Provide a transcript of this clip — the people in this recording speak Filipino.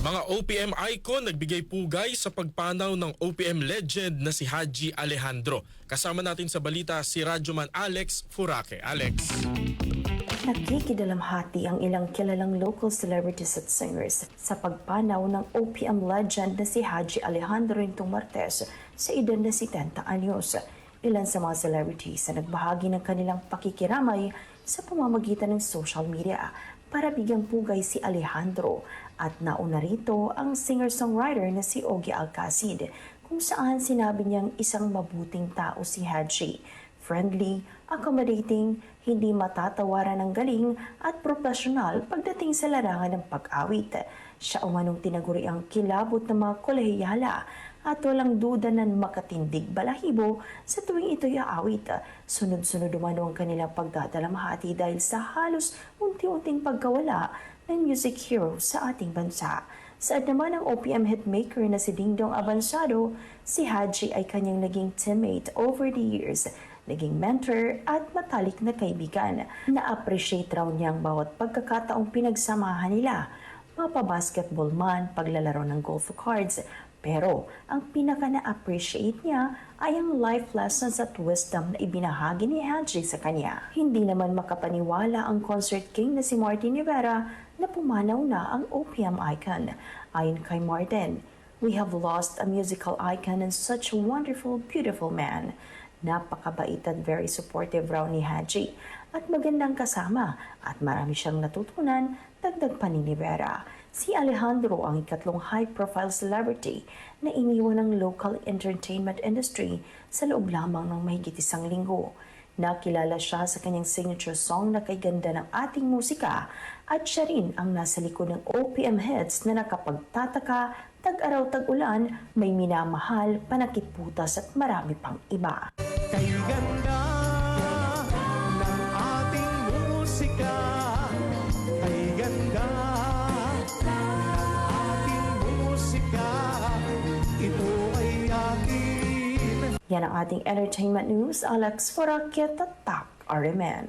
Mga OPM icon nagbigay pugay sa pagpanaw ng OPM legend na si Haji Alejandro. Kasama natin sa balita si Radyoman Alex Furake. Alex. Nakikidalamhati ang ilang kilalang local celebrities at singers sa pagpanaw ng OPM legend na si Haji Alejandro Rintong Martes sa edad na 70 anyos. Ilan sa mga celebrities na nagbahagi ng kanilang pakikiramay sa pamamagitan ng social media para bigyang pugay si Alejandro at nauna rito ang singer-songwriter na si Ogie Alcacid kung saan sinabi niyang isang mabuting tao si Haji friendly, accommodating, hindi matatawaran ng galing at profesional pagdating sa larangan ng pag-awit. Siya umanong tinaguri ang kilabot ng mga kolehiyala at walang duda na makatindig balahibo sa tuwing ito'y aawit. Sunod-sunod umano ang kanilang pagdadalamhati dahil sa halos unti-unting pagkawala ng music hero sa ating bansa. Saad naman ng OPM hitmaker na si Dingdong Avansado, si Haji ay kanyang naging teammate over the years, naging mentor at matalik na kaibigan. Na-appreciate raw niya ang bawat pagkakataong pinagsamahan nila, mapa-basketball man, paglalaro ng golf cards, pero ang pinaka na-appreciate niya ay ang life lessons at wisdom na ibinahagi ni Haji sa kanya. Hindi naman makapaniwala ang concert king na si Martin Rivera na pumanaw na ang OPM icon. Ayon kay Martin, We have lost a musical icon and such a wonderful, beautiful man. Napakabait at very supportive raw ni Haji at magandang kasama at marami siyang natutunan dagdag pa ni Rivera. Si Alejandro ang ikatlong high-profile celebrity na iniwan ng local entertainment industry sa loob lamang ng mahigit isang linggo. Nakilala siya sa kanyang signature song na kay ganda ng ating musika at siya rin ang nasa likod ng OPM hits na nakapagtataka, tag-araw tag-ulan, may minamahal, panakit putas at marami pang iba. Kay ng ating musika Kay ng ating musika Ito ay akin Yan ang ating entertainment news. Alex Forakiet at Tak RMN.